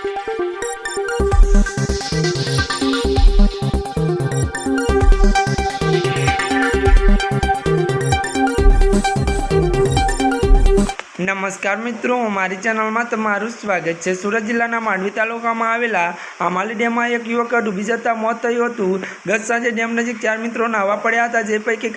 Thank you. નમસ્કાર મિત્રો, મારી ચેનલમાં તમારું સ્વાગત છે. સુરત જિલ્લાના માંડવી તાલુકામાં આવેલા આમાલી ડેમમાં એક યુવક ડૂબી જતા મોત થયું હતું. ગત સાંજે ડેમ નજીક ચાર મિત્રો નાહવા પડ્યા હતા, જે પૈકી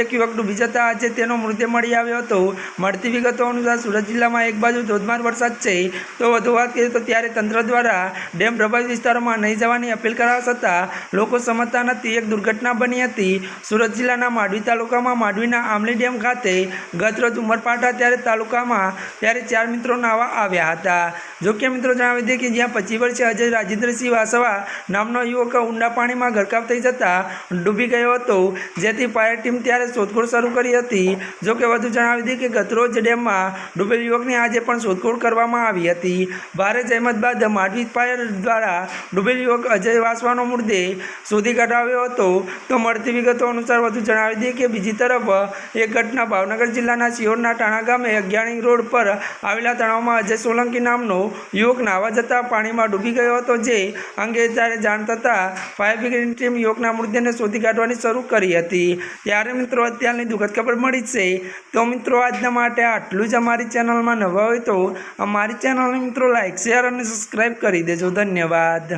એક યુવક ડૂબી જતા આજે તેનો મૃતદેહ મળી આવ્યો હતો. મળતી વિગતો અનુસાર સુરત જિલ્લામાં એક બાજુ ધોધમાર વરસાદ છે. તો વધુ વાત કરીએ તો ત્યારે તંત્ર દ્વારા ડેમ પ્રભાવિત વિસ્તારોમાં નહીં જવાની અપીલ કરવા છતાં લોકો સમજતા નથી એક દુર્ઘટના બની હતી. સુરત જિલ્લાના માંડવી તાલુકામાં માંડવીના આમલી ડેમ ખાતે ગતરોજ ઉમરપાટા ત્યારે તાલુકામાં ત્યારે ચાર મિત્રો નાવા આવ્યા હતા. જો કે મિત્રો જણાવી દઈએ કે જ્યાં પચીસ વર્ષે અજય રાજેન્દ્રસિંહ વાસવા નામનો યુવક ઊંડા પાણીમાં ગરકાવ થઈ જતા ડૂબી ગયો હતો, જેથી ફાયર ટીમ ત્યારે શોધખોળ શરૂ કરી હતી. જો કે વધુ જણાવી દઈએ કે ગતરોજ ડેમમાં ડૂબેલ યુવકની આજે પણ શોધખોળ કરવામાં આવી હતી. ભારે જહેમત બાદ માંડવી ફાયર દ્વારા ડૂબેલ યુવક અજય વાસવાનો મૃતદેહ શોધી કાઢાવ્યો હતો. તો મળતી વિગતો અનુસાર વધુ જણાવી દઈએ કે બીજી તરફ એક ઘટના ભાવનગર જિલ્લાના સિહોરના ટાણા ગામે અગિયાણી રોડ પર આવેલા તળાવમાં અજય સોલંકી નામનો યુવક નાહવા જતાં પાણીમાં ડૂબી ગયો હતો જે અંગે જ્યારે જાણ થતાં ફાયર બ્રિગેડની ટીમ યુવકના મૃતદેહને શોધી કાઢવાની શરૂ કરી હતી. ત્યારે મિત્રો, અત્યારની દુઃખદ ખબર મળી છે. તો મિત્રો, આજના માટે આટલું જ અમારી ચેનલમાં નવા હોય તો અમારી ચેનલને મિત્રો લાઇક શેર અને સબસ્ક્રાઈબ કરી દેજો. ધન્યવાદ.